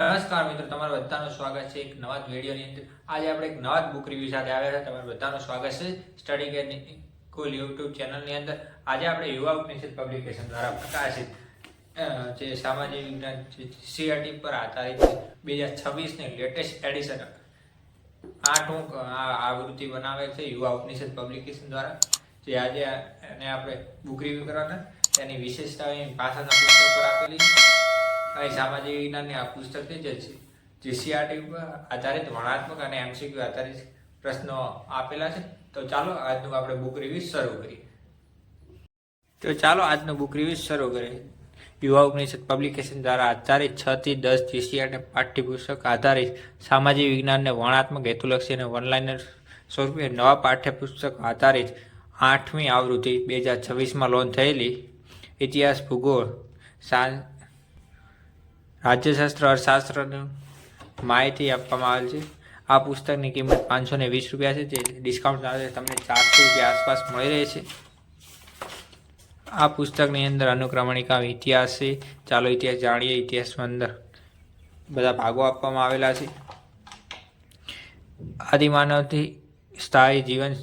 નમસ્કાર મિત્રો, તમારું બધાનું સ્વાગત છે એક નવા જ વિડીયોની અંદર. આજે આપણે એક નવા જ બુક રિવ્યુ સાથે આવ્યા છે. તમારું બધાનું સ્વાગત છે સ્ટડી કેરની કુલ યુટ્યુબ ચેનલની અંદર. આજે આપણે યુવા ઉપનિષદ પબ્લિકેશન દ્વારા પ્રકાશિત જે સામાજિક વિજ્ઞાન સીઆરટી પર આધારિત બે હજાર છવ્વીસની લેટેસ્ટ એડિશન આઠમું આવૃત્તિ બનાવે છે યુવા ઉપનિષદ પબ્લિકેશન દ્વારા. જે આજે એને આપણે બુક રિવ્યુ કરવાના. તેની વિશેષતા પાછળના પુસ્તક પર આપેલી અહીં સામાજિક વિજ્ઞાનની આ પુસ્તક જ છે જીસીઆરટી ઉપર આધારિત વર્ણાત્મક અને એમસીક્યુ આધારિત પ્રશ્નો આપેલા છે. તો ચાલો આજનું આપણે બુક રિવ્યુ શરૂ કરીએ. તો ચાલો આજનું બુક રિવ્યુ શરૂ કરીએ. યુવા ઉપનિષદ પબ્લિકેશન દ્વારા આધારિત છ થી દસ જીસીઆરટી પાઠ્યપુસ્તક આધારિત સામાજિક વિજ્ઞાનને વર્ણાત્મક હેતુલક્ષી અને વનલાઇનર સ્વરૂપે નવા પાઠ્યપુસ્તક આધારિત આઠમી આવૃત્તિ બે હજાર છવ્વીસમાં લોન્ચ થયેલી ઇતિહાસ ભૂગોળ સા રાજ્યશાસ્ત્ર અર્થશાસ્ત્રની માહિતી આપવામાં આવેલ છે. આ પુસ્તકની કિંમત પાંચસો ને વીસ રૂપિયા છે, જે ડિસ્કાઉન્ટ સાથે તમને ચારસો રૂપિયા આસપાસ મળી રહે છે. આ પુસ્તકની અંદર અનુક્રમણિકા, ઇતિહાસ છે. ચાલો ઇતિહાસ જાણીએ, ઇતિહાસમાં અંદર બધા ભાગો આપવામાં આવેલા છે. આદિમાનવથી સ્થાયી જીવન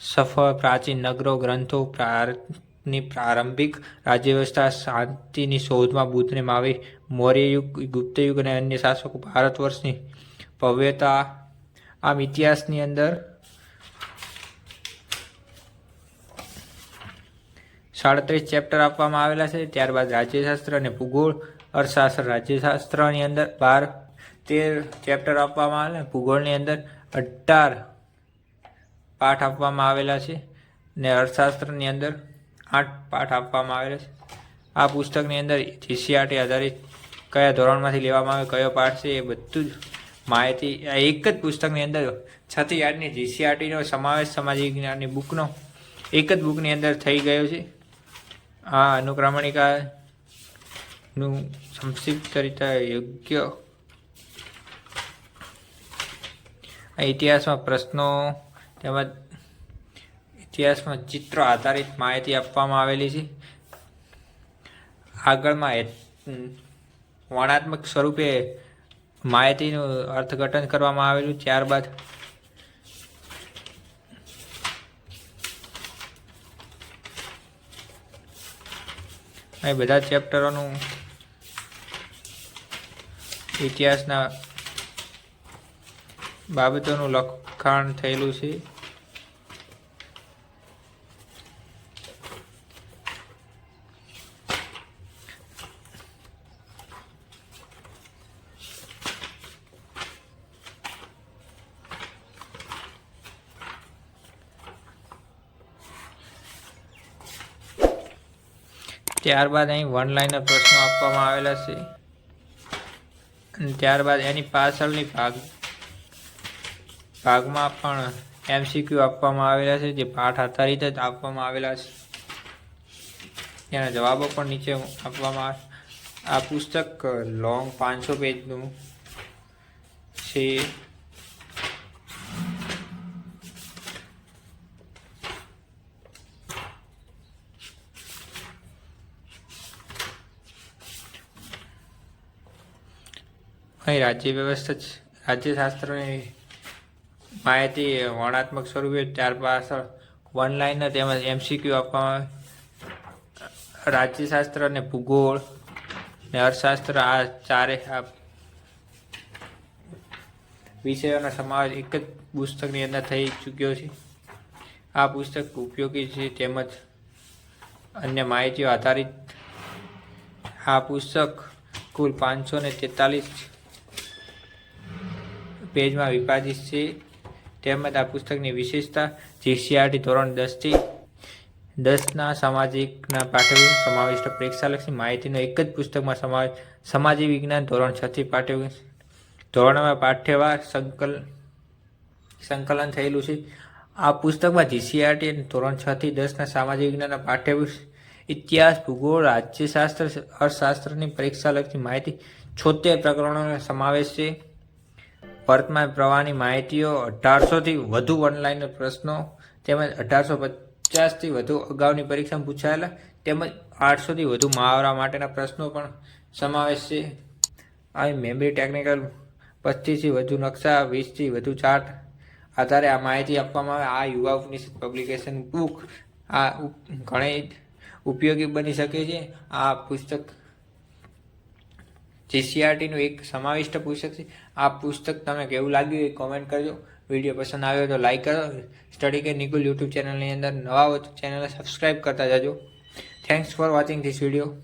સફળ પ્રાચીન નગરો, ગ્રંથો ભારતની પ્રારંભિક રાજ્ય વ્યવસ્થા શાંતિની શોધમાં બુદ્ધને માવી મૌર્ય યુગ અને અન્ય શાસકો ભારત વર્ષની ભવ્યતા, આમ ઇતિહાસની અંદર સાડત્રીસ ચેપ્ટર આપવામાં આવેલા છે. ત્યારબાદ રાજ્યશાસ્ત્ર અને ભૂગોળ, અર્થશાસ્ત્ર રાજ્યશાસ્ત્રની અંદર બાર, તેર ચેપ્ટર આપવામાં આવેલા ભૂગોળની અંદર અઢાર પાઠ આપવામાં આવેલા છે. ને અર્થશાસ્ત્રની અંદર આઠ પાઠ આપવામાં આવેલા છે. આ પુસ્તકની અંદર જીસીઆરટી આધારિત કયા ધોરણમાંથી લેવામાં આવે, કયો પાઠ છે, એ બધું જ માહિતી, આ એક જ પુસ્તકની અંદર છથી થી જીસીઆરટીનો સમાવેશ સામાજિક જ્ઞાનની બુકનો એક જ બુકની અંદર થઈ ગયો છે. આ અનુક્રમણિકાનું સંક્ષિપ્ત રીતે યોગ્ય આ ઇતિહાસમાં પ્રશ્નો તેમજ ઇતિહાસમાં ચિત્રો આધારિત માહિતી આપવામાં આવેલી છે. આગળમાં એ- વર્ણાત્મક સ્વરૂપે માહિતીનું અર્થઘટન કરવામાં આવેલું ત્યારબાદ અહીં બધા ચેપ્ટરોનું ઇતિહાસના બાબતોનું લખાણ થયેલું છે. ત્યારબાદ અહીં વન લાઇનના પ્રશ્નો આપવામાં આવેલા છે. અને ત્યારબાદ એની પાછળની ભાગ, ભાગમાં પણ એમસીક્યુ આપવામાં આવેલા છે, જે પાઠ આધારિત જ આપવામાં આવેલા છે. એના જવાબો પણ નીચે આપવામાં આ પુસ્તક લોંગ પાંચસો પેજનું છે. અહીં રાજ્ય વ્યવસ્થા રાજ્યશાસ્ત્રની માહિતી વર્ણાત્મક સ્વરૂપે ત્યાર પાછળ વન લાઇનર તેમજ એમસીક્યુ આપવામાં આવે. રાજ્યશાસ્ત્ર અને ભૂગોળ ને અર્થશાસ્ત્ર આ ચારે આ વિષયોનો સમાવેશ એક જ પુસ્તકની અંદર થઈ ચૂક્યો છે. આ પુસ્તક ઉપયોગી છે તેમજ અન્ય માહિતીઓ આધારિત. આ પુસ્તક કુલ પાંચસો ને તેતાલીસ પેજમાં વિભાજિત છે. તેમજ આ પુસ્તકની વિશેષતા જીસીઆરટી ધોરણ દસથી દસના સામાજિકના પાઠ્યક્રમ સમાવિષ્ટ પરીક્ષાલક્ષી માહિતીનો એક જ પુસ્તકમાં સમાવેશ સામાજિક વિજ્ઞાન ધોરણ છથી પાઠ્ય ધોરણમાં પાઠ્યવાર સંકલ સંકલન થયેલું છે. આ પુસ્તકમાં જીસીઆરટી અને ધોરણ છ થી દસના સામાજિક વિજ્ઞાનના પાઠ્યપુસ્તક ઇતિહાસ, ભૂગોળ, રાજ્યશાસ્ત્ર, અર્થશાસ્ત્રની પરીક્ષાલક્ષી માહિતી છોતેર પ્રકરણોનો સમાવેશ છે. વર્તમાન પ્રવાહની માહિતીઓ અઢારસોથી વધુ ઓનલાઈન પ્રશ્નો તેમજ અઢારસો પચાસથી વધુ અગાઉની પરીક્ષામાં પૂછાયેલા તેમજ આઠસોથી વધુ મહાવરા માટેના પ્રશ્નો પણ સમાવેશ છે. આ મેમરી ટેકનિકલ પચીસથી વધુ નકશા, વીસથી વધુ ચાર્ટ આધારે આ માહિતી આપવામાં આવે. આ યુવા ઉપનિષદ પબ્લિકેશન બુક આ ઘણી ઉપયોગી બની શકે છે. આ પુસ્તક જીસીઆરટીનું એક સમાવિષ્ટ પુસ્તક છે. આ પુસ્તક તમે કેવું લાગ્યું એ કોમેન્ટ કરજો. વીડિયો પસંદ આવ્યો તો લાઈક કરો. સ્ટડી કે નિકુલ યુટ્યુબ ચેનલની અંદર નવા ચેનલને સબસ્ક્રાઈબ કરતા જજો. Thanks for watching this video